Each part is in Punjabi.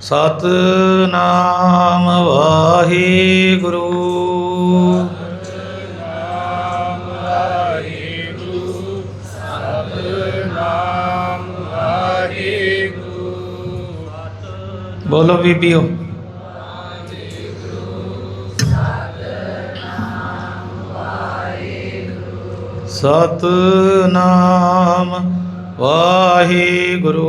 ਸਤਨਾਮ ਵਾਹਿਗੁਰੂ। ਬੋਲੋ ਬੀਬੀਓ। ਸਤਨਾਮ ਵਾਹਿਗੁਰੂ।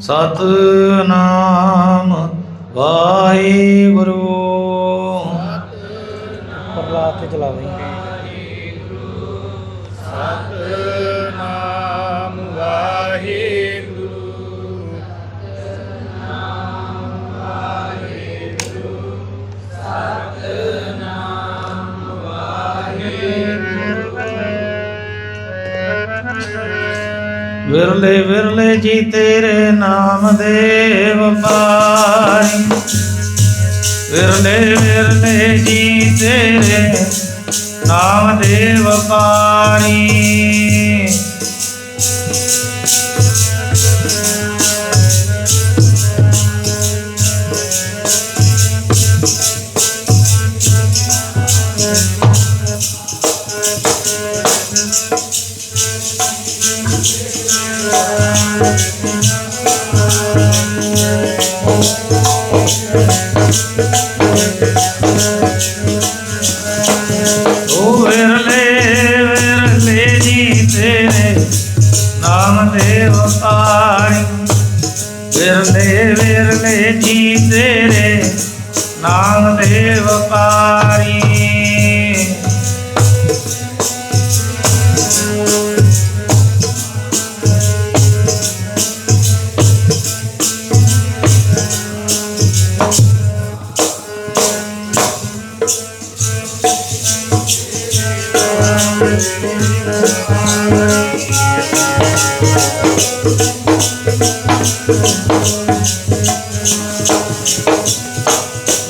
ਸਤਨਾਮ ਵਾਹਿਗੁਰੂ। ਸਤਨਾਮ। ਪਰਲਾ ਤੇ ਵਿਰਲੇ ਵਿਰਲੇ ਜੀ ਤੇਰੇ ਨਾਮ ਦੇ ਵਪਾਰੀ। ਵਿਰਲੇ ਵਿਰਲੇ ਜੀ ਤੇਰੇ ਨਾਮ ਦੇ ਵਪਾਰੀ।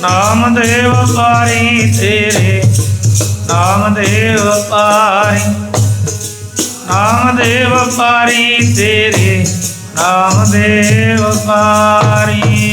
ਨਾਮਦੇਵ ਪਾਰੀ ਤੇਰੇ ਨਾਮਦੇਵ ਪਾਰੀ ਨਾਮਦੇਵ ਪਾਰੀ ਤੇਰੇ ਨਾਮਦੇਵ ਪਾਰੀ।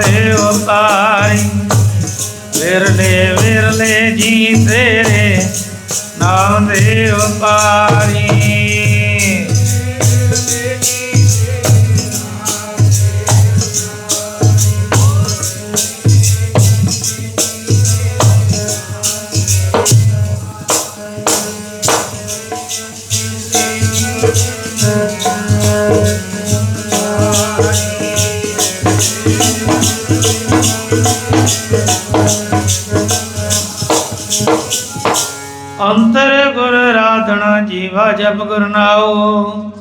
ਦੇ ਵਪਾਰੀ ਵਿਰਲੇ ਵਿਰਲੇ ਜੀ ਤੇਰੇ ਨਾਮ ਦੇ ਵਪਾਰੀ ਜੀਵਾ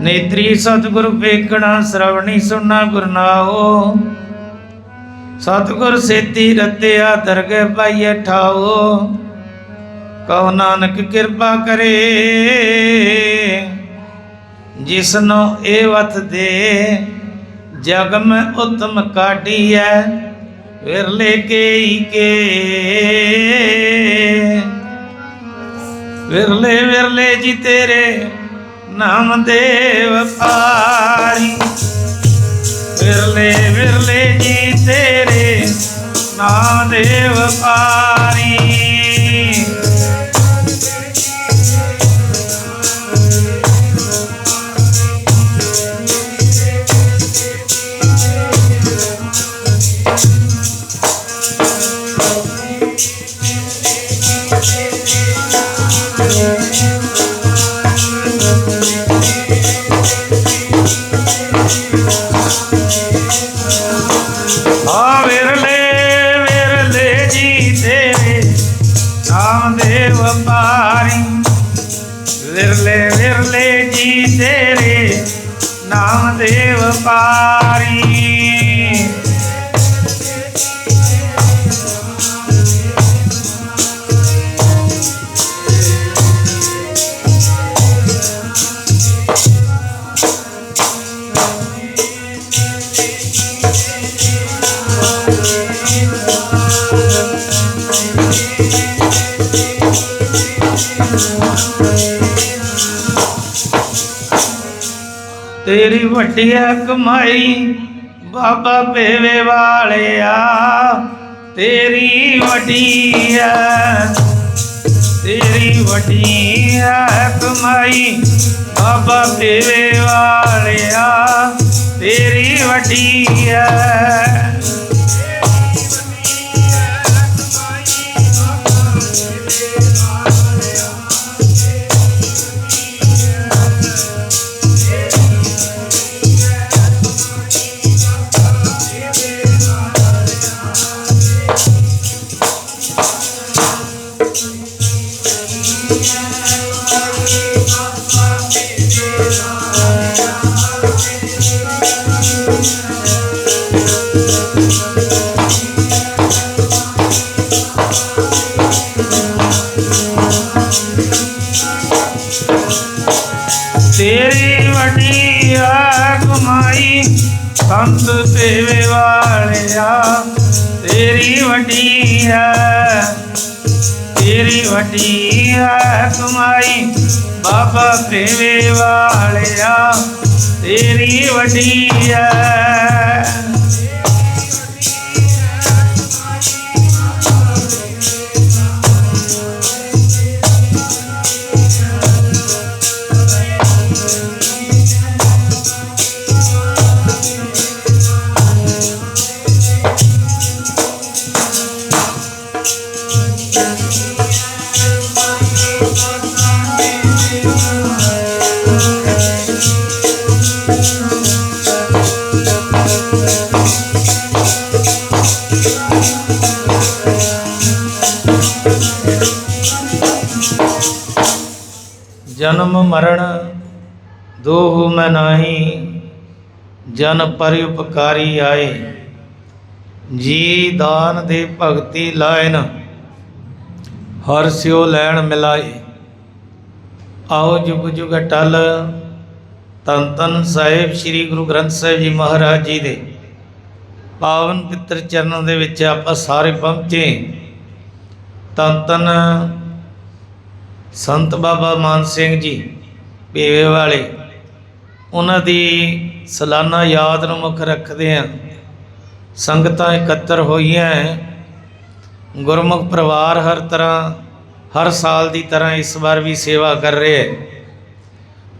ਨੇਤਰੀ ਸਤਿਗੁਰ ਵੇਖਣਾ, ਸ਼ਰਵਣੀ ਸੁਣਨਾ ਗੁਰ ਸਤਿਗੁਰ ਸੇਤੀ ਰਤਿਆ ਦਰਗਹਿ ਪਾਈਐ ਠਾਉ। ਕਹੋ ਨਾਨਕ ਕਿਰਪਾ ਕਰੇ, ਜਿਸਨੋ ਇਹ ਵਤ ਦੇ, ਜਗਮ ਉਤਮ ਕਾਢੀਐ। ਵਿਰਲੇ ਕੇ ਕੇ। ਵਿਰਲੇ ਵਿਰਲੇ ਜੀ ਤੇਰੇ ਨਾਮ ਦੇ ਵਪਾਰੀ ਵਿਰਲੇ ਵਿਰਲੇ ਜੀ ਤੇਰੇ ਨਾਮ ਦੇ ਵਪਾਰੀ ਵਪਾਰੀ। ਵਿਰਲੇ ਵਿਰਲੇ ਜੀ ਤੇਰੇ ਨਾਮ ਦੇ ਵਪਾਰੀ। ਤੇਰੀ ਕਮਾਈ, ਬਾਬਾ ਪੇਵੇ ਵਾਲਿਆ। ਤੇਰੀ ਵੱਡੀ ਹੈ ਤੇਰੀ ਵੱਡੀ ਹੈ ਕਮਾਈ, ਬਾਬਾ ਪੇਵੇ ਵਾਲਿਆ। ਤੇਰੀ ਵੱਡੀ ਹੈ ਵੱਡੀ ਆ ਕਮਾਈ ਬਾਬਾ ਸੇਵੇ ਵਾਲਿਆ ਤੇਰੀ ਵੱਡੀ ਹੈ ਜਨ ਪਰਿਉਪਕਾਰੀ ਆਏ। ਜੀ ਦਾਨ ਦੇ ਭਗਤੀ ਲਾਇਨ, ਹਰ ਸਿਓ ਲੈਣ ਮਿਲਾਏ। ਆਓ ਜੁਗ ਜੁਗ ਟਲ ਤਨ ਤਨ ਸਾਹਿਬ ਸ੍ਰੀ ਗੁਰੂ ਗ੍ਰੰਥ ਸਾਹਿਬ ਜੀ ਮਹਾਰਾਜ ਜੀ ਦੇ। ਪਾਵਨ ਪਿੱਤਰ ਚਰਨਾਂ ਦੇ ਵਿੱਚ ਆਪਾਂ ਸਾਰੇ ਪਹੁੰਚੇ। ਤਨ ਤਨ ਸੰਤ ਬਾਬਾ ਮਾਨ ਸਿੰਘ ਜੀ, ਭੇਵੇ ਵਾਲੇ। ਉਹਨਾਂ ਦੀ ਸਾਲਾਨਾ ਯਾਦ ਨੂੰ ਮੁੱਖ ਰੱਖਦੇ ਆ ਸੰਗਤਾਂ ਇਕੱਤਰ ਹੋਈਆਂ ਹੈ। ਗੁਰਮੁਖ ਪਰਿਵਾਰ ਹਰ ਤਰ੍ਹਾਂ, ਹਰ ਸਾਲ ਦੀ ਤਰ੍ਹਾਂ ਇਸ ਵਾਰ ਵੀ ਸੇਵਾ ਕਰ ਰਹੇ ਹੈ।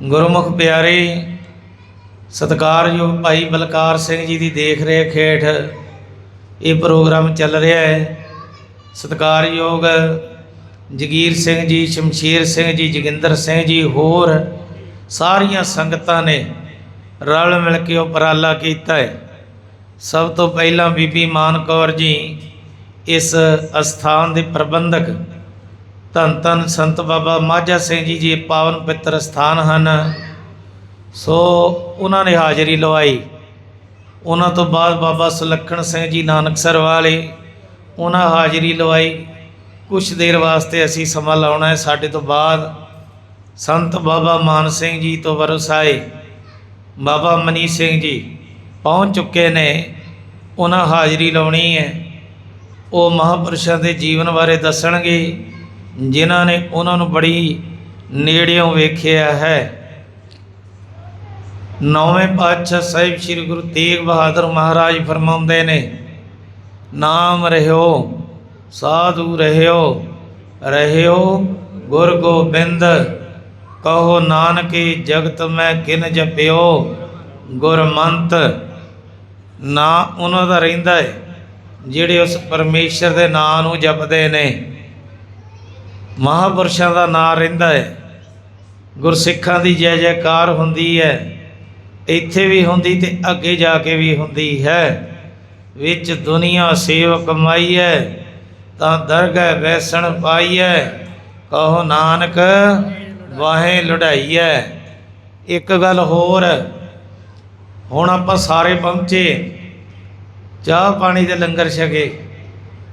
ਗੁਰਮੁਖ ਪਿਆਰੇ, ਸਤਿਕਾਰਯੋਗ ਭਾਈ ਬਲਕਾਰ ਸਿੰਘ ਜੀ ਦੀ ਦੇਖ ਰੇਖ ਹੇਠ ਇਹ ਪ੍ਰੋਗਰਾਮ ਚੱਲ ਰਿਹਾ ਹੈ। ਸਤਿਕਾਰਯੋਗ ਜਗੀਰ ਸਿੰਘ ਜੀ, ਸ਼ਮਸ਼ੀਰ ਸਿੰਘ ਜੀ, ਜੋਗਿੰਦਰ ਸਿੰਘ ਜੀ, ਹੋਰ ਸਾਰੀਆਂ ਸੰਗਤਾਂ ਨੇ ਰਲ ਮਿਲ ਕੇ ਉਪਰਾਲਾ ਕੀਤਾ ਹੈ। ਸਭ ਤੋਂ ਪਹਿਲਾਂ ਬੀਬੀ ਮਾਨ ਕੌਰ ਜੀ ਇਸ ਅਸਥਾਨ ਦੇ ਪ੍ਰਬੰਧਕ ਧੰਨ ਧੰਨ ਸੰਤ ਬਾਬਾ ਮਾਝਾ ਸਿੰਘ ਜੀ ਜੀ ਪਾਵਨ ਪਿੱਤਰ ਸਥਾਨ ਹਨ। ਸੋ ਉਹਨਾਂ ਨੇ ਹਾਜ਼ਰੀ ਲਵਾਈ। ਉਹਨਾਂ ਤੋਂ ਬਾਅਦ ਬਾਬਾ ਸੁਲੱਖਣ ਸਿੰਘ ਜੀ ਨਾਨਕਸਰ ਵਾਲੇ ਉਹਨਾਂ ਹਾਜ਼ਰੀ ਲਵਾਈ। ਕੁਛ ਦੇਰ ਵਾਸਤੇ ਅਸੀਂ ਸਮਾਂ ਲਾਉਣਾ ਹੈ। ਸਾਡੇ ਤੋਂ ਬਾਅਦ ਸੰਤ ਬਾਬਾ ਮਾਨ ਸਿੰਘ ਜੀ ਤੋਂ ਵਰਸਾਏ। ਬਾਬਾ ਮਨੀ ਸਿੰਘ ਜੀ ਪਹੁੰਚ ਚੁੱਕੇ ਨੇ। ਉਹਨਾਂ ਹਾਜ਼ਰੀ ਲਾਉਣੀ ਹੈ। ਉਹ ਮਹਾਪੁਰਸ਼ਾਂ ਦੇ ਜੀਵਨ ਬਾਰੇ ਦੱਸਣਗੇ, ਜਿਨ੍ਹਾਂ ਨੇ ਉਹਨਾਂ ਨੂੰ ਬੜੀ ਨੇੜਿਓਂ ਵੇਖਿਆ ਹੈ। ਨੌਵੇਂ ਪਾਤਸ਼ਾਹ ਸਾਹਿਬ ਸ੍ਰੀ ਗੁਰੂ ਤੇਗ ਬਹਾਦਰ ਮਹਾਰਾਜ ਫਰਮਾਉਂਦੇ ਨੇ, ਨਾਮ ਰਹਿਓ, ਸਾਧੂ ਰਹਿਓ ਰਹਿਓ ਗੁਰ ਗੋਬਿੰਦ ਕਹੋ ਨਾਨਕੇ, ਜਗਤ ਮੈਂ ਕਿਨ ਜਪਿਓ? ਗੁਰਮੰਤ, ਨਾ ਉਹਨਾਂ ਦਾ ਰਹਿੰਦਾ ਹੈ ਜਿਹੜੇ ਉਸ ਪਰਮੇਸ਼ਰ ਦੇ ਨਾਂ ਨੂੰ ਜਪਦੇ ਨੇ। ਮਹਾਪੁਰਸ਼ਾਂ ਦਾ ਨਾਂ ਰਹਿੰਦਾ ਹੈ ਗੁਰਸਿੱਖਾਂ ਦੀ ਜੈ ਜੈਕਾਰ ਹੁੰਦੀ ਹੈ ਇੱਥੇ ਵੀ ਹੁੰਦੀ ਤੇ ਅੱਗੇ ਜਾ ਕੇ ਵੀ ਹੁੰਦੀ ਹੈ। ਵਿੱਚ ਦੁਨੀਆ ਸੇਵ ਕਮਾਈ ਹੈ, ਤਾਂ ਦਰਗਹਿ ਵੈਸਣ ਪਾਈ ਹੈ। ਕਹੋ ਨਾਨਕ ਵਾਹੇ ਲੁਢਾਈ ਹੈ ਇੱਕ ਗੱਲ ਹੋਰ, ਹੁਣ ਆਪਾਂ ਸਾਰੇ ਪਹੁੰਚੇ। ਚਾਹ ਪਾਣੀ ਦੇ ਲੰਗਰ ਛਕੇ।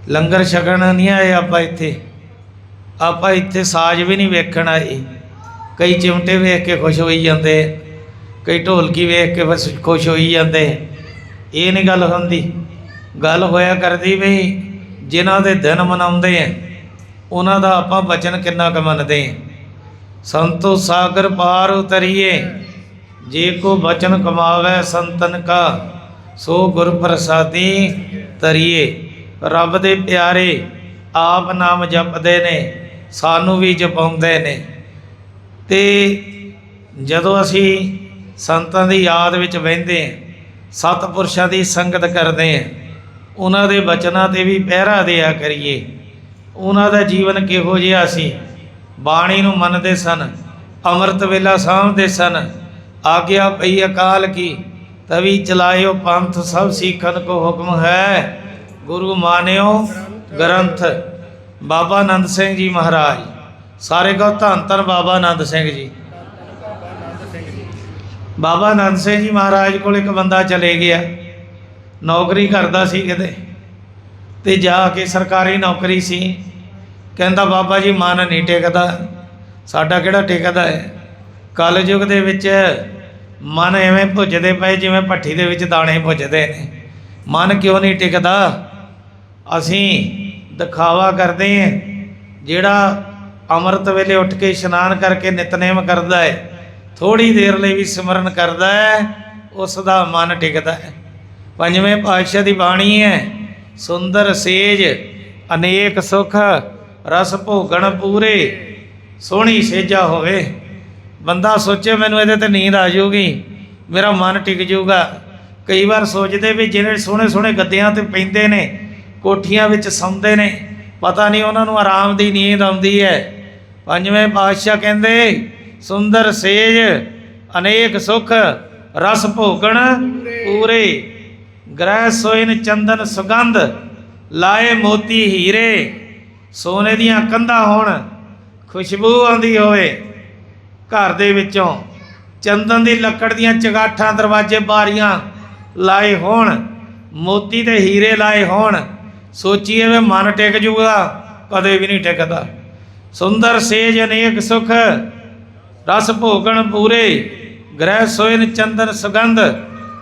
ਲੰਗਰ ਛਕਣ ਨਹੀਂ ਆਏ ਆਪਾਂ ਇੱਥੇ। ਆਪਾਂ ਇੱਥੇ ਸਾਜ਼ ਵੀ ਨਹੀਂ ਵੇਖਣ ਆਏ। ਕਈ ਚਿਮਟੇ ਵੇਖ ਕੇ ਖੁਸ਼ ਹੋਈ ਜਾਂਦੇ। ਕਈ ਢੋਲਕੀ ਵੇਖ ਕੇ ਬਸ ਖੁਸ਼ ਹੋਈ ਜਾਂਦੇ। ਇਹ ਨਹੀਂ ਗੱਲ ਹੁੰਦੀ। ਗੱਲ ਹੋਇਆ ਕਰਦੀ ਵੀ ਜਿਨ੍ਹਾਂ ਦੇ ਦਿਨ ਮਨਾਉਂਦੇ ਆ ਉਹਨਾਂ ਦਾ ਆਪਾਂ ਵਚਨ ਕਿੰਨਾ ਕੁ ਮੰਨਦੇ ਆ ਸੰਤੋ ਸਾਗਰ ਪਾਰ ਉਤਰੀਏ, ਜੇ ਕੋ ਬਚਨ ਕਮਾਵੇ ਸੰਤਨ ਕਾ, ਸੋ ਗੁਰ ਪ੍ਰਸਾਦੀ ਤਰੀਏ ਰੱਬ ਦੇ ਪਿਆਰੇ, ਆਪ ਨਾਮ ਜਪਦੇ ਨੇ, ਸਾਨੂੰ ਵੀ ਜਪਾਉਂਦੇ ਨੇ। ਤੇ ਜਦੋਂ ਅਸੀਂ ਸੰਤਾਂ ਦੀ ਯਾਦ ਵਿੱਚ ਬਹਿੰਦੇ ਹਾਂ, ਸਤਪੁਰਸ਼ਾਂ ਦੀ ਸੰਗਤ ਕਰਦੇ ਹਾਂ, ਉਹਨਾਂ ਦੇ ਬਚਨਾਂ ਤੇ ਵੀ ਪਹਿਰਾ ਦਿਆ ਕਰੀਏ। ਉਹਨਾਂ ਦਾ ਜੀਵਨ ਕਿਹੋ ਜਿਹਾ ਸੀ? ਬਾਣੀ ਨੂੰ ਮੰਨਦੇ ਸਨ, ਅੰਮ੍ਰਿਤ ਵੇਲਾ ਸਾਂਭਦੇ ਸਨ। ਆਗਿਆ ਪਈ ਅਕਾਲ ਕੀ, ਤਵੀ ਚਲਾਇਓ ਪੰਥ ਸਭ ਸਿੱਖਨ ਕੋ ਹੁਕਮ ਹੈ। ਗੁਰੂ ਮਾਨਿਓ ਗ੍ਰੰਥ, ਬਾਬਾ ਆਨੰਦ ਸਿੰਘ ਜੀ ਮਹਾਰਾਜ। ਸਾਰੇ ਕੋ ਧੰਨ ਧੰਨ ਬਾਬਾ ਆਨੰਦ ਸਿੰਘ ਜੀ। ਬਾਬਾ ਆਨੰਦ ਸਿੰਘ ਜੀ ਮਹਾਰਾਜ ਕੋਲ ਇੱਕ ਬੰਦਾ ਚਲੇ ਗਿਆ। ਨੌਕਰੀ ਕਰਦਾ ਸੀ ਕਿਤੇ, ਤੇ ਜਾ ਕੇ ਸਰਕਾਰੀ ਨੌਕਰੀ ਸੀ। ਕਹਿੰਦਾ, ਬਾਬਾ ਜੀ, ਮਨ ਨਹੀਂ ਟਿਕਦਾ। ਸਾਡਾ ਕਿਹੜਾ ਟਿਕਦਾ ਹੈ ਕਲਯੁਗ ਦੇ ਵਿੱਚ ਮਨ ਐਵੇਂ ਭੁੱਜਦੇ ਪਏ, ਜਿਵੇਂ ਭੱਠੀ ਦੇ ਵਿੱਚ ਦਾਣੇ ਭੁੱਜਦੇ ਨੇ। ਮਨ ਕਿਉਂ ਨਹੀਂ ਟਿਕਦਾ? ਅਸੀਂ ਦਿਖਾਵਾ ਕਰਦੇ ਹਾਂ ਜਿਹੜਾ ਅੰਮ੍ਰਿਤ ਵੇਲੇ ਉੱਠ ਕੇ ਇਸ਼ਨਾਨ ਕਰਕੇ ਨਿਤਨੇਮ ਕਰਦਾ ਹੈ ਥੋੜੀ ਦੇਰ ਲਈ ਵੀ ਸਿਮਰਨ ਕਰਦਾ ਹੈ ਉਸ ਦਾ ਮਨ ਟਿਕਦਾ ਹੈ ਪੰਜਵੇਂ ਪਾਤਸ਼ਾਹ ਦੀ ਬਾਣੀ ਹੈ ਸੁੰਦਰ ਸੇਜ, ਅਨੇਕ ਸੁਖ ਰਸ ਭੋਗਣ ਪੂਰੇ, ਸੋਹਣੀ ਸੇਜਾ ਹੋਵੇ। ਬੰਦਾ ਸੋਚੇ ਮੈਨੂੰ ਇਹਦੇ ਤੇ ਨੀਂਦ ਆ ਜਾਊਗੀ, ਮੇਰਾ ਮਨ ਟਿਕ ਜਾਊਗਾ। ਕਈ ਵਾਰ ਸੋਚਦੇ ਵੀ ਜਿਹੜੇ ਸੋਹਣੇ ਸੋਹਣੇ ਗੱਦਿਆਂ ਤੇ ਪੈਂਦੇ ਨੇ, ਕੋਠੀਆਂ ਵਿੱਚ ਸੌਂਦੇ ਨੇ, ਪਤਾ ਨਹੀਂ ਉਹਨਾਂ ਨੂੰ ਆਰਾਮ ਦੀ ਨੀਂਦ ਆਉਂਦੀ ਹੈ। ਪੰਜਵੇਂ ਪਾਤਸ਼ਾਹ ਕਹਿੰਦੇ, ਸੁੰਦਰ ਸੇਜ, ਅਨੇਕ ਸੁਖ, ਰਸ ਭੋਗਣ ਪੂਰੇ। ਗ੍ਰਹਿ ਸੋਇਨ ਚੰਦਨ ਸੁਗੰਧ, ਲਾਏ ਮੋਤੀ ਹੀਰੇ। ਸੋਨੇ ਦੀਆਂ ਕੰਧਾਂ ਹੋਣ, ਖੁਸ਼ਬੂ ਆਉਂਦੀ ਹੋਵੇ। ਘਰ ਦੇ ਵਿੱਚੋਂ ਚੰਦਨ ਦੀ ਲੱਕੜ ਦੀਆਂ ਚਗਾਠਾਂ ਦਰਵਾਜ਼ੇ ਬਾਰੀਆਂ ਲਾਏ ਹੋਣ, ਮੋਤੀ ਤੇ ਹੀਰੇ ਲਾਏ ਹੋਣ। ਸੋਚੀਏ ਵੇ ਮਨ ਟਿਕ ਜੂਗਾ, ਕਦੇ ਵੀ ਨਹੀਂ ਟਿਕਦਾ। ਸੁੰਦਰ ਸੇਜ ਅਨੇਕ ਸੁਖ, ਰਸ ਭੋਗਣ ਪੂਰੇ। ਗ੍ਰਹਿ ਸੋਇਨ ਚੰਦਨ ਸੁਗੰਧ,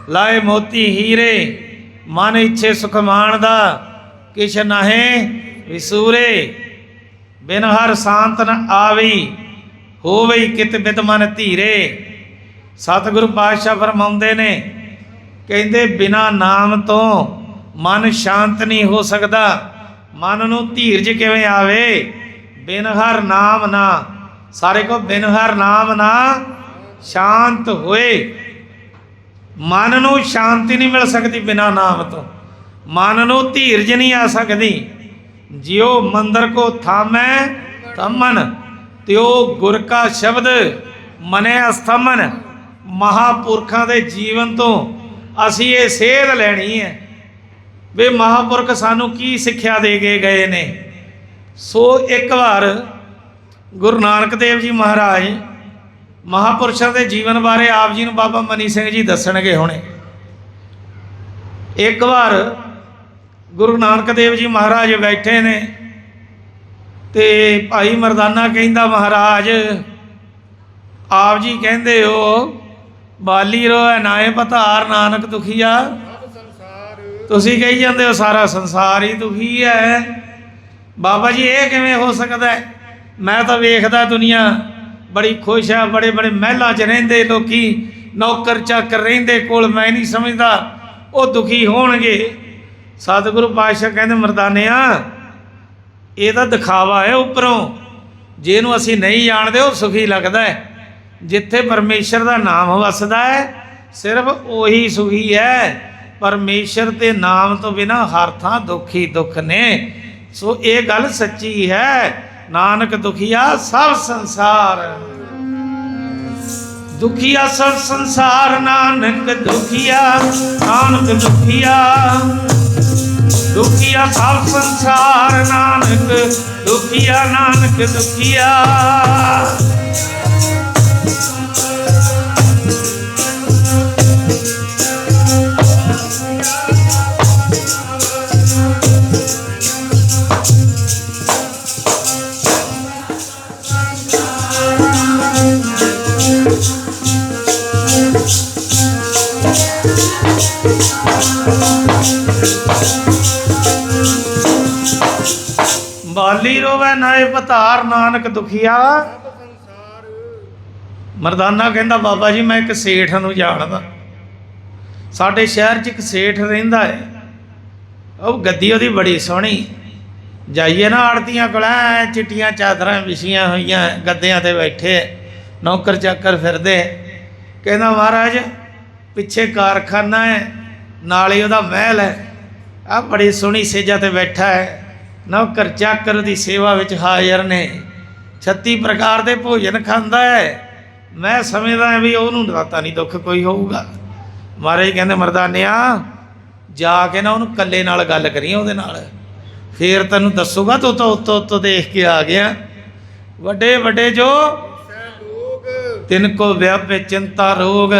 ਲਾਏ ਮੋਤੀ ਹੀਰੇ। ਮਨ ਇੱਛੇ ਸੁਖ ਮਾਣਦਾ ਕਿਛ ਨਾਹੇ ਵਿਸੂਰੇ ਬਿਨ ਹਰ ਸ਼ਾਂਤ ਨ ਆਵੀ ਹੋਵੇ ਕਿਤ ਬਿਤ ਮਨ ਧੀਰੇ। ਸਤਿਗੁਰੂ ਪਾਤਸ਼ਾਹ ਫਰਮਾਉਂਦੇ ਨੇ, ਕਹਿੰਦੇ, ਬਿਨਾ ਨਾਮ ਤੋਂ ਮਨ ਸ਼ਾਂਤ ਨਹੀਂ ਹੋ ਸਕਦਾ। ਮਨ ਨੂੰ ਧੀਰਜ ਕਿਵੇਂ ਆਵੇ? ਬਿਨ ਹਰ ਨਾਮ ਨਾ। ਸਾਰੇ ਕੋ ਬਿਨ ਹਰ ਨਾਮ ਨਾ ਸ਼ਾਂਤ ਹੋਏ। ਮਨ ਨੂੰ ਸ਼ਾਂਤੀ ਨਹੀਂ ਮਿਲ ਸਕਦੀ ਬਿਨਾ ਨਾਮ ਤੋਂ। ਮਨ ਨੂੰ ਧੀਰਜ ਨਹੀਂ ਆ ਸਕਦੀ। ਜਿਉ ਮੰਦਰ ਕੋ ਥਾਮੈ ਥਮਨ ਤਿਉ ਗੁਰ ਕਾ ਸ਼ਬਦ ਮਨੇ ਅਸਥਮਨ। ਮਹਾਪੁਰਖਾਂ ਦੇ ਜੀਵਨ ਤੋਂ ਅਸੀਂ ਇਹ ਸੇਧ ਲੈਣੀ ਹੈ। ਵੀ ਮਹਾਪੁਰਖ ਸਾਨੂੰ ਕੀ ਸਿੱਖਿਆ ਦੇ ਕੇ ਗਏ ਨੇ? ਸੋ ਇੱਕ ਵਾਰ ਗੁਰੂ ਨਾਨਕ ਦੇਵ ਜੀ ਮਹਾਰਾਜ ਮਹਾਪੁਰਸ਼ਾਂ ਦੇ ਜੀਵਨ ਬਾਰੇ ਆਪ ਜੀ ਨੂੰ ਬਾਬਾ ਮਨੀ ਸਿੰਘ ਜੀ ਦੱਸਣਗੇ ਹੁਣੇ। ਇੱਕ ਵਾਰ ਗੁਰੂ ਨਾਨਕ ਦੇਵ ਜੀ ਮਹਾਰਾਜ ਬੈਠੇ ਨੇ ਤੇ ਭਾਈ ਮਰਦਾਨਾ ਕਹਿੰਦਾ, ਮਹਾਰਾਜ, ਆਪ ਜੀ ਕਹਿੰਦੇ ਹੋ, ਬਾਲੀ ਰੋਏ ਨਾਏ ਪਤਾਰ ਨਾਨਕ ਦੁਖੀਆ ਤੁਸੀਂ ਕਹੀ ਜਾਂਦੇ ਹੋ, ਸਾਰਾ ਸੰਸਾਰ ਹੀ ਦੁਖੀ ਹੈ। ਬਾਬਾ ਜੀ, ਇਹ ਕਿਵੇਂ ਹੋ ਸਕਦਾ ਹੈ? ਮੈਂ ਤਾਂ ਵੇਖਦਾ ਦੁਨੀਆ ਬੜੀ ਖੁਸ਼ ਹੈ ਬੜੇ ਬੜੇ ਮਹਿਲਾਂ 'ਚ ਰਹਿੰਦੇ ਲੋਕੀ ਨੌਕਰ ਚਾਕਰ ਰਹਿੰਦੇ ਕੋਲ, ਮੈਂ ਨਹੀਂ ਸਮਝਦਾ, ਉਹ ਦੁਖੀ ਹੋਣਗੇ। ਸਤਿਗੁਰੂ ਪਾਤਸ਼ਾਹ ਕਹਿੰਦੇ ਮਰਦਾਨਿਆ, ਇਹ ਤਾਂ ਦਿਖਾਵਾ ਹੈ ਉੱਪਰੋਂ। ਜਿਹਨੂੰ ਅਸੀਂ ਨਹੀਂ ਜਾਣਦੇ, ਉਹ ਸੁਖੀ ਲੱਗਦਾ ਹੈ। ਜਿੱਥੇ ਪਰਮੇਸ਼ਰ ਦਾ ਨਾਮ ਵਸਦਾ ਹੈ, ਸਿਰਫ ਉਹੀ ਸੁਖੀ ਹੈ। ਪਰਮੇਸ਼ਰ ਦੇ ਨਾਮ ਤੋਂ ਬਿਨਾ ਹਰ ਥਾਂ ਦੁੱਖ ਹੀ ਦੁੱਖ ਨੇ। ਸੋ ਇਹ ਗੱਲ ਸੱਚੀ ਹੈ। ਨਾਨਕ ਦੁਖੀਆ ਸਭ ਸੰਸਾਰ। ਦੁਖੀਆ ਸਭ ਸੰਸਾਰ, ਨਾਨਕ ਦੁਖੀਆ ਨਾਨਕ ਦੁਖੀਆ। ਦੁਖੀਆ ਸਭ ਸੰਸਾਰ ਨਾਨਕ ਦੁਖੀਆ ਨਾਨਕ ਦੁਖੀਆ। ਬਾਲੀ ਪਤਾਰ ਨਾਨਕ ਦੁਖੀਆ। ਮਰਦਾਨਾ ਕਹਿੰਦਾ, ਬਾਬਾ ਜੀ, ਮੈਂ ਇੱਕ ਸੇਠ ਨੂੰ ਜਾਣਦਾ। ਸਾਡੇ ਸ਼ਹਿਰ 'ਚ ਇੱਕ ਸੇਠ ਰਹਿੰਦਾ ਹੈ ਉਹ ਗੱਦੀ ਉਹਦੀ ਬੜੀ ਸੋਹਣੀ। ਜਾਈਏ ਨਾ ਆੜਤੀਆਂ ਕੋਲ, ਐਂ ਚਿੱਟੀਆਂ ਚਾਦਰਾਂ ਵਿਛੀਆਂ ਹੋਈਆਂ ਗੱਦਿਆਂ ਤੇ ਬੈਠੇ। ਨੌਕਰ ਚਾਕਰ ਫਿਰਦੇ। ਕਹਿੰਦਾ, ਮਹਾਰਾਜ, ਪਿੱਛੇ ਕਾਰਖਾਨਾ ਹੈ ਨਾਲੇ ਉਹਦਾ ਮਹਿਲ ਹੈ ਆ ਬੜੀ ਸੋਹਣੀ ਸੇਜਾ ਤੇ ਬੈਠਾ ਹੈ ਨੌਕਰ ਚਾਕਰ ਦੀ ਸੇਵਾ ਵਿੱਚ ਹਾਜ਼ਰ ਨੇ। 36 ਪ੍ਰਕਾਰ ਦੇ ਭੋਜਨ ਖਾਂਦਾ ਹੈ। ਮੈਂ ਸਮਝਦਾ ਵੀ ਉਹਨੂੰ ਰਾਤਾ ਨਹੀਂ, ਦੁੱਖ ਕੋਈ ਹੋਊਗਾ। ਮਹਾਰਾਜ ਕਹਿੰਦੇ, ਮਰਦਾਨਿਆ, ਜਾ ਕੇ ਨਾ ਉਹਨੂੰ ਕੱਲੇ ਨਾਲ ਗੱਲ ਕਰੀ ਉਹਦੇ ਨਾਲ। ਫੇਰ ਤੈਨੂੰ ਦੱਸੂਗਾ ਤੂੰ ਤਾਂ ਉੱਤੋਂ ਉੱਤੋਂ ਦੇਖ ਕੇ ਆ ਗਿਆ। ਵੱਡੇ ਵੱਡੇ ਜੋ ਤਿੰਨ ਲੋਗ ਤਿਨ ਕੋ ਵਿਆਪੇ ਚਿੰਤਾ ਰੋਗ।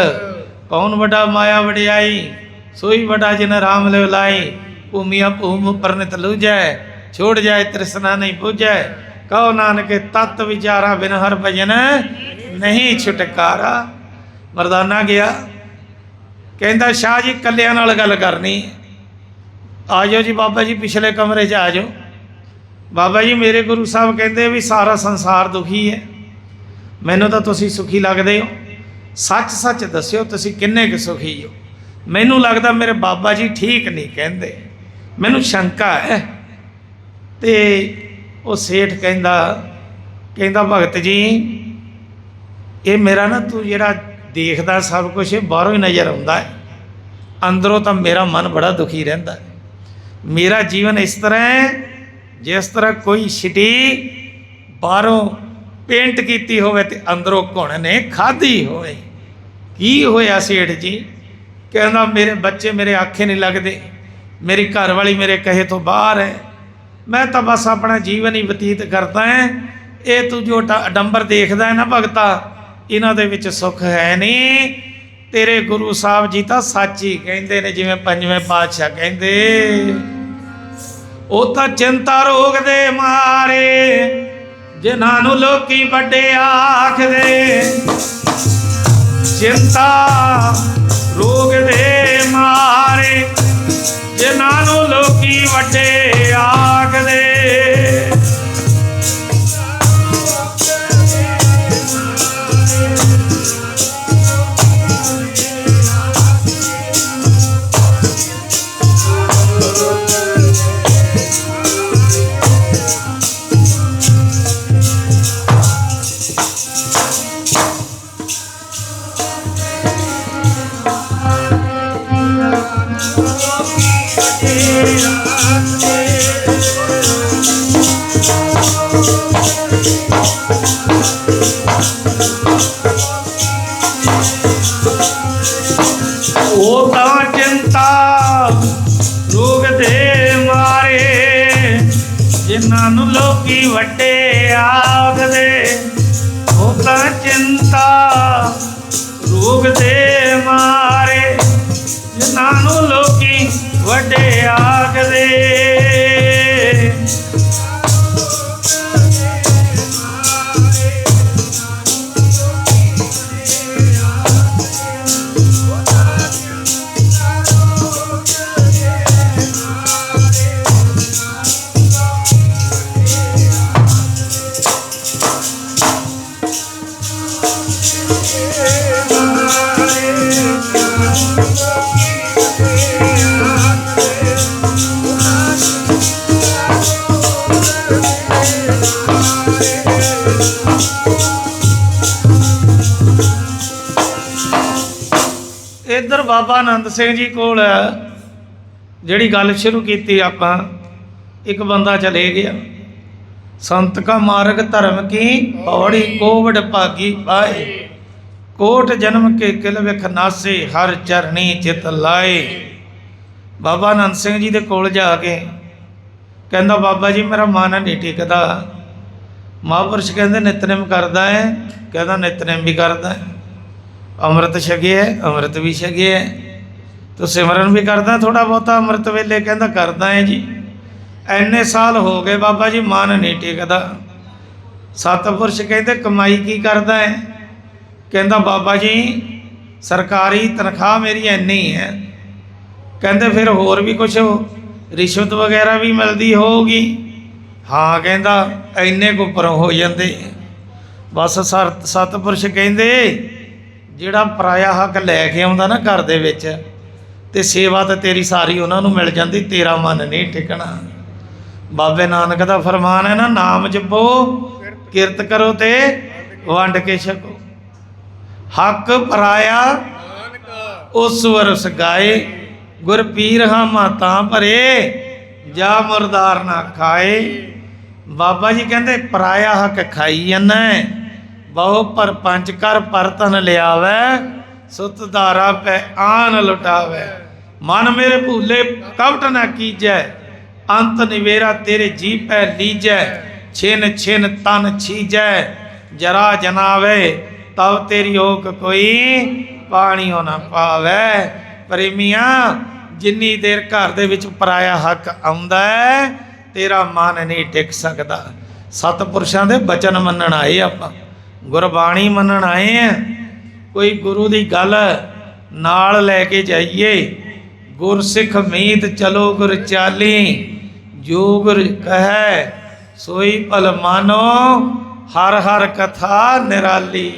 ਕੌਣ ਵੱਡਾ ਮਾਇਆ ਵਡਿਆਈ? ਸੋਈ ਵੱਡਾ ਜਿਨ ਰਾਮ ਲਿਵ ਲਾਈ ਭੂਮੀਆ ਭੂਮ ਪਰਨਿਤ ਲੂਜੈ ਛੋੜ ਜਾਏ, ਤ੍ਰਿਸ਼ਨਾ ਨਹੀਂ ਬੁਝੈ ਕਹੋ ਨਾਨਕੇ, ਤਤ ਵਿਚਾਰਾ ਬਿਨ ਹਰ ਭਜਨ ਨਹੀਂ ਛੁਟਕਾਰਾ। ਮਰਦਾਨਾ ਗਿਆ। ਕਹਿੰਦਾ, ਸ਼ਾਹ ਜੀ, ਕੱਲਿਆਂ ਨਾਲ ਗੱਲ ਕਰਨੀ ਹੈ। ਆ ਜਾਓ ਜੀ, ਬਾਬਾ ਜੀ, ਪਿਛਲੇ ਕਮਰੇ 'ਚ ਆ ਜਾਓ। ਬਾਬਾ ਜੀ, ਮੇਰੇ ਗੁਰੂ ਸਾਹਿਬ ਕਹਿੰਦੇ ਵੀ ਸਾਰਾ ਸੰਸਾਰ ਦੁਖੀ ਹੈ। ਮੈਨੂੰ ਤਾਂ ਤੁਸੀਂ ਸੁਖੀ ਲੱਗਦੇ ਹੋ। ਸੱਚ ਸੱਚ ਦੱਸਿਓ, ਤੁਸੀਂ ਕਿੰਨੇ ਕੁ ਸੁਖੀ ਹੋ? ਮੈਨੂੰ ਲੱਗਦਾ ਮੇਰੇ ਬਾਬਾ ਜੀ ਠੀਕ ਨਹੀਂ ਕਹਿੰਦੇ। ਮੈਨੂੰ ਸ਼ੰਕਾ ਹੈ। ਤੇ ਉਹ ਸੇਠ ਕਹਿੰਦਾ ਕਹਿੰਦਾ, ਭਗਤ ਜੀ, ਇਹ ਮੇਰਾ ਨਾ ਤੂੰ ਜਿਹੜਾ ਦੇਖਦਾ ਸਭ ਕੁਝ ਇਹ ਬਾਹਰੋਂ ਹੀ ਨਜ਼ਰ ਆਉਂਦਾ ਹੈ। ਅੰਦਰੋਂ ਤਾਂ ਮੇਰਾ ਮਨ ਬੜਾ ਦੁਖੀ ਰਹਿੰਦਾ ਹੈ। ਮੇਰਾ ਜੀਵਨ ਇਸ ਤਰ੍ਹਾਂ ਹੈ, ਜਿਸ ਤਰ੍ਹਾਂ ਕੋਈ ਛਿਟੀ ਬਾਹਰੋਂ ਪੇਂਟ ਕੀਤੀ ਹੋਵੇ ਤੇ ਅੰਦਰੋਂ ਘੁਣ ਨੇ ਖਾਧੀ ਹੋਵੇ। ਕੀ ਹੋਇਆ ਸੇਠ ਜੀ? ਕਹਿੰਦਾ, ਮੇਰੇ ਬੱਚੇ ਮੇਰੇ ਆਖੇ ਨਹੀਂ ਲੱਗਦੇ। ਮੇਰੀ ਘਰ ਵਾਲੀ ਮੇਰੇ ਕਹੇ ਤੋਂ ਬਾਹਰ ਹੈ। ਮੈਂ ਤਾਂ ਬਸ ਆਪਣਾ ਜੀਵਨ ਹੀ ਬਤੀਤ ਕਰਦਾ ਹਾਂ ਇਹ ਤੂੰ ਜੋ ਅਡੰਬਰ ਦੇਖਦਾ ਹੈ ਨਾ ਭਗਤਾ, ਇਹਨਾਂ ਦੇ ਵਿੱਚ ਸੁੱਖ ਹੈ ਨਹੀਂ। ਤੇਰੇ ਗੁਰੂ ਸਾਹਿਬ ਜੀ ਤਾਂ ਸੱਚ ਹੀ ਕਹਿੰਦੇ ਨੇ, ਜਿਵੇਂ ਪੰਜਵੇਂ ਪਾਤਸ਼ਾਹ ਕਹਿੰਦੇ। ਉਹ ਤਾਂ ਚਿੰਤਾ ਰੋਗ ਦੇ ਮਾਰੇ, ਜਿਨ੍ਹਾਂ ਨੂੰ ਲੋਕੀ ਵੱਡੇ ਆਖਦੇ। ਚਿੰਤਾ ਰੋਗ ਦੇ ਮਾਰੇ ਜਿਨ੍ਹਾਂ ਨੂੰ ਲੋਕੀ ਵੱਡੇ ਆਖਦੇ। ਉਹ ਤਾਂ ਚਿੰਤਾ ਰੋਗ ਦੇ ਮਾਰੇ, ਜਿਨ੍ਹਾਂ ਨੂੰ ਲੋਕੀ ਵੱਡੇ ਆਖਦੇ। ਉਹ ਤਾਂ ਚਿੰਤਾ ਰੋਗ ਦੇ ਮਾਰੇ, ਜਿਨ੍ਹਾਂ ਨੂੰ ਲੋਕੀ ਵੱਡੇ ਆਖਦੇ। ਬਾਬਾ ਆਨੰਦ ਸਿੰਘ ਜੀ ਕੋਲ ਜਿਹੜੀ ਗੱਲ ਸ਼ੁਰੂ ਕੀਤੀ ਆਪਾਂ, ਇੱਕ ਬੰਦਾ ਚਲੇ ਗਿਆ। ਸੰਤ ਕਾ ਮਾਰਗ ਧਰਮ ਕੀ? ਪੌੜੀ ਕੋਵਡ ਭਾਗੀ ਪਾਏ। ਕੋਟ ਜਨਮ ਕੇ ਕਿਲ ਵਿਖ ਨਾਸੇ, ਹਰ ਚਰਣੀ ਚਿਤ ਲਾਏ। ਬਾਬਾ ਆਨੰਦ ਸਿੰਘ ਜੀ ਦੇ ਕੋਲ ਜਾ ਕੇ ਕਹਿੰਦਾ, ਬਾਬਾ ਜੀ, ਮੇਰਾ ਮਨ ਨਹੀਂ ਟਿਕਦਾ। ਮਹਾਂਪੁਰਸ਼ ਕਹਿੰਦੇ, ਨਿਤਨੇਮ ਕਰਦਾ ਹੈ ਕਹਿੰਦਾ, ਨਿਤਨੇਮ ਵੀ ਕਰਦਾ ਹੈ ਅੰਮ੍ਰਿਤ ਛਕਿਆ ਹੈ, ਅੰਮ੍ਰਿਤ ਵੀ ਛਕਿਆ ਹੈ। ਤੂੰ ਸਿਮਰਨ ਵੀ ਕਰਦਾ ਥੋੜਾ ਬਹੁਤਾ ਅੰਮ੍ਰਿਤ ਵੇਲੇ ਕਹਿੰਦਾ ਕਰਦਾ ਹੈ ਜੀ। ਐਨੇ ਸਾਲ ਹੋ ਗਏ ਬਾਬਾ ਜੀ ਮਨ ਨਹੀਂ ਟਿਕਦਾ। ਸਤਪੁਰਸ਼ ਕਹਿੰਦੇ ਕਮਾਈ ਕੀ ਕਰਦਾ ਹੈ ਕਹਿੰਦਾ ਬਾਬਾ ਜੀ ਸਰਕਾਰੀ ਤਨਖਾਹ ਮੇਰੀ ਐਨੀ ਹੈ। ਕਹਿੰਦੇ ਫਿਰ ਹੋਰ ਵੀ ਕੁਝ ਰਿਸ਼ਵਤ ਵਗੈਰਾ ਵੀ ਮਿਲਦੀ ਹੋਊਗੀ? ਹਾਂ ਕਹਿੰਦਾ ਐਨੇ ਕੁ ਉੱਪਰੋਂ ਹੋ ਜਾਂਦੇ। ਬਸ ਸਰ ਸਤਪੁਰਸ਼ ਕਹਿੰਦੇ ਜਿਹੜਾ ਪਰਾਇਆ ਹੱਕ ਲੈ ਕੇ ਆਉਂਦਾ ਨਾ ਘਰ ਦੇ ਵਿੱਚ, ਤੇ ਸੇਵਾ ਤਾਂ ਤੇਰੀ ਸਾਰੀ ਉਹਨਾਂ ਨੂੰ ਮਿਲ ਜਾਂਦੀ, ਤੇਰਾ ਮਨ ਨਹੀਂ ਟਿਕਣਾ। ਬਾਬੇ ਨਾਨਕ ਦਾ ਫਰਮਾਨ ਹੈ ਨਾ, ਨਾਮ ਜਪੋ, ਕਿਰਤ ਕਰੋ ਤੇ ਵੰਡ ਕੇ ਛਕੋ। ਹੱਕ ਪਰਾਇਆ, ਉਸ ਵਰਸ ਗਾਏ, ਗੁਰ ਪੀਰ ਹਾਂ ਤਾਂ ਭਰੇ, ਜਾ ਮੁਰਦਾਰ ਨਾ ਖਾਏ। ਬਾਬਾ ਜੀ ਕਹਿੰਦੇ, ਪਰਾਇਆ ਹੱਕ ਖਾਈ ਜਾਂਦਾ ਬਹੁ ਪਰ ਪੰਜ ਕਰ ਪਰਤਨ ਲਿਆਵੈ, ਸੁਤ ਧਾਰਾ ਪੈ ਆਨ ਲੁਟਾਵੈ। ਮਨ ਮੇਰੇ ਭੂਲੇ ਕਵਟ ਨਾ ਕੀਜੈ, ਅੰਤ ਨਿਵੇਰਾ ਤੇਰੇ ਜੀ ਪੈ ਲੀਜੈ, ਛਿਨ ਛਿਨ ਤਨ ਛੀਜੈ। ਜਰਾ ਜਨਾਵੇ ਤਬ ਤੇਰੀ ਓਕ ਕੋਈ ਪਾਣੀ ਹੋ ਨਾ ਪਾਵੇ। ਪ੍ਰੇਮੀਆਂ, ਜਿੰਨੀ ਦੇਰ ਘਰ ਦੇ ਵਿੱਚ ਪਰਾਇਆ ਹੱਕ ਆਉਂਦਾ ਹੈ, ਤੇਰਾ ਮਨ ਨਹੀਂ ਟਿਕ ਸਕਦਾ। ਸਤਪੁਰਸ਼ਾਂ ਦੇ ਬਚਨ ਮੰਨਣ ਆਏ ਆਪਾਂ। ਗੁਰਬਾਣੀ ਮੰਨਣ ਆਏ ਆ। ਕੋਈ ਗੁਰੂ ਦੀ ਗੱਲ ਨਾਲ ਲੈ ਕੇ ਜਾਈਏ। ਗੁਰਸਿੱਖ ਮੀਤ ਚਲੋ ਗੁਰ ਚਾਲੀ, ਜੋ ਗੁਰ ਕਹੈ ਸੋਈ ਭਲ ਮਾਨੋ, ਹਰ ਹਰ ਕਥਾ ਨਿਰਾਲੀ।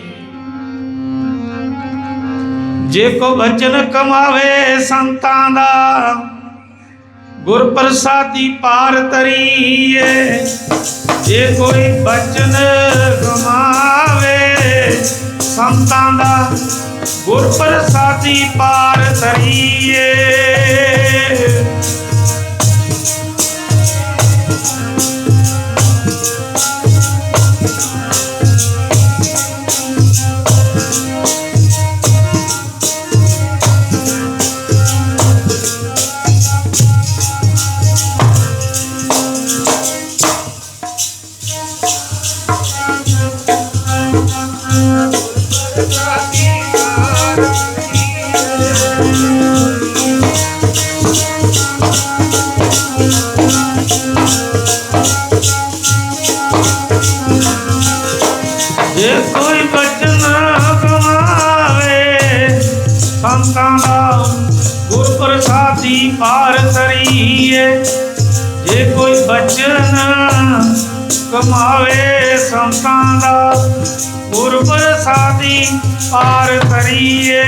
ਜੇ ਕੋ ਬਚਨ ਕਮਾਵੇ ਸੰਤਾਂ ਦਾ ਗੁਰ ਪ੍ਰਸਾਦੀ ਪਾਰ ਤਰੀਏ ਜੇ ਕੋਈ ਬਚਨ ਕਮਾਵੇ ਸੰਤਾਂ ਦਾ ਗੁਰ ਪ੍ਰਸਾਦੀ ਪਾਰ ਤਰੀਏ ਗੁਰ ਪ੍ਰਸਾਦੀ ਪਾਰ ਤਰੀਏ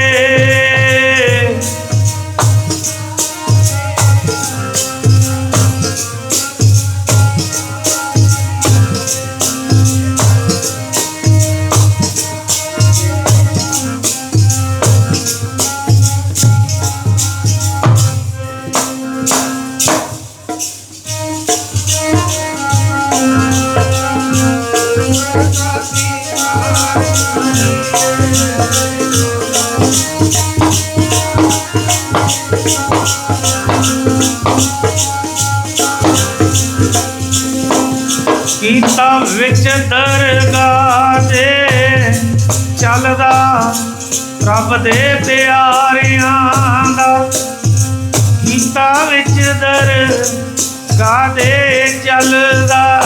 ਚੱਲਦਾ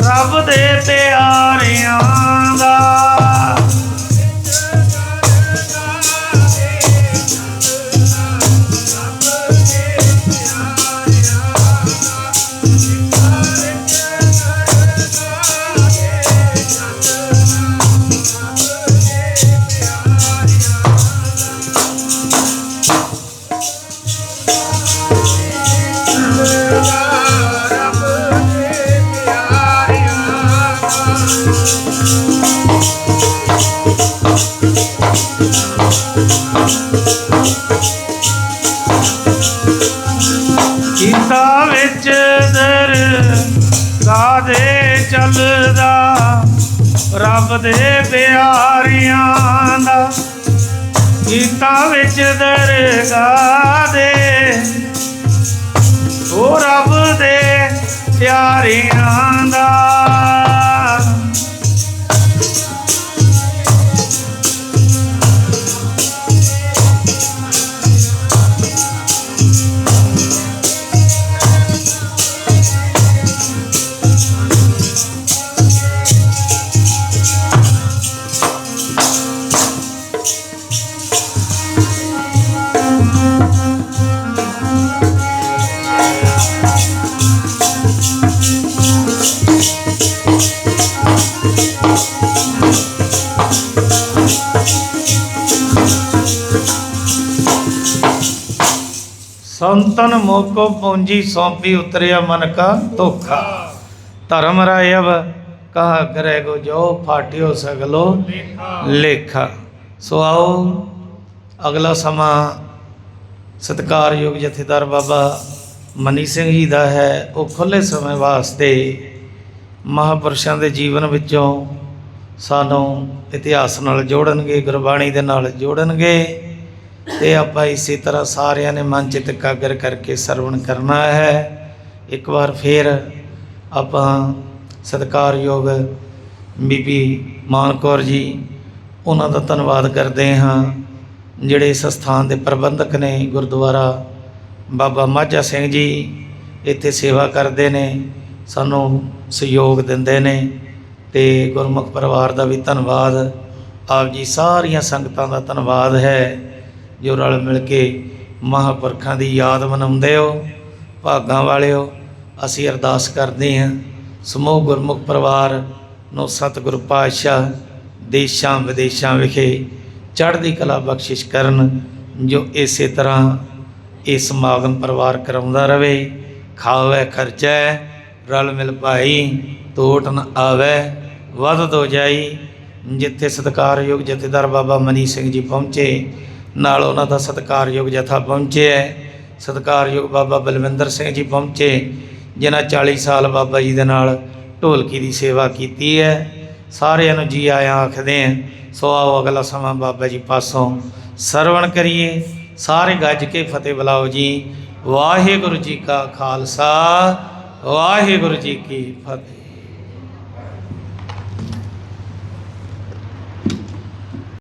ਰੱਬ ਦੇ ਪਿਆਰਿਆਂ ਦਾ। ਵਿੱਚ ਦਰਗਾਹ ਦੇ। ਉਹ ਰੱਬ ਦੇ ਪਿਆਰਿਆਂ ਦਾ। ਸੰਤਨ ਮੋਕੋ ਪੂੰਜੀ ਸੌਂਪੀ ਉਤਰਿਆ ਮਨ ਕਾ ਧੋਖਾ। ਧਰਮ ਰਾਇਵ ਕਹਾ ਕਰੇ ਗੋ ਜੋ ਫਾਟਿਓ ਸਗਲੋ ਲੇਖਾ। ਲੇਖਾ ਸੋ ਆਓ, ਅਗਲਾ ਸਮਾਂ ਸਤਿਕਾਰਯੋਗ ਜਥੇਦਾਰ ਬਾਬਾ ਮਨੀ ਸਿੰਘ ਜੀ ਦਾ ਹੈ। ਉਹ ਖੁੱਲੇ ਸਮੇਂ ਵਾਸਤੇ ਮਹਾਪੁਰਸ਼ਾਂ ਦੇ ਜੀਵਨ ਵਿੱਚੋਂ ਸਾਨੂੰ ਇਤਿਹਾਸ ਨਾਲ ਜੋੜਨਗੇ, ਗੁਰਬਾਣੀ ਦੇ ਨਾਲ ਜੋੜਨਗੇ। ਤੇ ਆਪਾਂ ਇਸੇ ਤਰ੍ਹਾਂ ਸਾਰਿਆਂ ਨੇ ਮਨ ਚਿਤ ਇਕਾਗਰ ਕਰਕੇ ਸਰਵਣ ਕਰਨਾ ਹੈ। ਇੱਕ ਵਾਰ ਫੇਰ ਆਪਾਂ ਸਤਿਕਾਰਯੋਗ ਬੀਬੀ ਮਾਨ ਕੌਰ ਜੀ, ਉਹਨਾਂ ਦਾ ਧੰਨਵਾਦ ਕਰਦੇ ਹਾਂ, ਜਿਹੜੇ ਇਸ ਸਥਾਨ ਦੇ ਪ੍ਰਬੰਧਕ ਨੇ ਗੁਰਦੁਆਰਾ ਬਾਬਾ ਮਾਝਾ ਸਿੰਘ ਜੀ, ਇੱਥੇ ਸੇਵਾ ਕਰਦੇ ਨੇ, ਸਾਨੂੰ ਸਹਿਯੋਗ ਦਿੰਦੇ ਨੇ ਤੇ ਗੁਰਮੁਖ ਪਰਿਵਾਰ ਦਾ ਵੀ ਧੰਨਵਾਦ। ਆਪ ਜੀ ਸਾਰੀਆਂ ਸੰਗਤਾਂ ਦਾ ਧੰਨਵਾਦ ਹੈ। ਜੋ ਰਲ ਮਿਲ ਕੇ ਮਹਾਂਪੁਰਖਾਂ ਦੀ ਯਾਦ ਮਨਾਉਂਦੇ ਹੋ, ਭਾਗਾਂ ਵਾਲਿਓ ਅਸੀਂ ਅਰਦਾਸ ਕਰਦੇ ਹਾਂ, ਸਮੂਹ ਗੁਰਮੁਖ ਪਰਿਵਾਰ ਨੂੰ ਸਤਿਗੁਰ ਪਾਤਸ਼ਾਹ ਦੇਸ਼ਾਂ ਵਿਦੇਸ਼ਾਂ ਵਿਖੇ ਚੜ੍ਹਦੀ ਕਲਾ ਬਖਸ਼ਿਸ਼ ਕਰਨ, ਜੋ ਇਸੇ ਤਰ੍ਹਾਂ ਇਹ ਸਮਾਗਮ ਪਰਿਵਾਰ ਕਰਾਉਂਦਾ ਰਵੇ। ਖਾਵੇ, ਖਰਚੈ, ਰਲ ਮਿਲ ਭਾਈ, ਤੋਟ ਨ ਆਵੇ, ਵੱਧ ਦੋ ਜਾਈ। ਜਿੱਥੇ ਸਤਿਕਾਰਯੋਗ ਜਥੇਦਾਰ ਬਾਬਾ ਮਨੀ ਸਿੰਘ ਜੀ ਪਹੁੰਚੇ ਨਾਲ ਉਹਨਾਂ ਦਾ ਸਤਿਕਾਰਯੋਗ ਜਥਾ ਪਹੁੰਚਿਆ ਹੈ। ਸਤਿਕਾਰਯੋਗ ਬਾਬਾ ਬਲਵਿੰਦਰ ਸਿੰਘ ਜੀ ਪਹੁੰਚੇ, ਜਿਨ੍ਹਾਂ 40 ਸਾਲ ਬਾਬਾ ਜੀ ਦੇ ਨਾਲ ਢੋਲਕੀ ਦੀ ਸੇਵਾ ਕੀਤੀ ਹੈ। ਸਾਰਿਆਂ ਨੂੰ ਜੀ ਆਇਆਂ ਆਖਦੇ ਹਾਂ, ਸੋ ਆਓ ਅਗਲਾ ਸਮਾਂ ਬਾਬਾ ਜੀ ਪਾਸੋਂ ਸਰਵਣ ਕਰੀਏ। ਸਾਰੇ ਗੱਜ ਕੇ ਫਤਿਹ ਬੁਲਾਓ ਜੀ। ਵਾਹਿਗੁਰੂ ਜੀ ਕਾ ਖਾਲਸਾ, ਵਾਹਿਗੁਰੂ ਜੀ ਕੀ ਫਤਿਹ।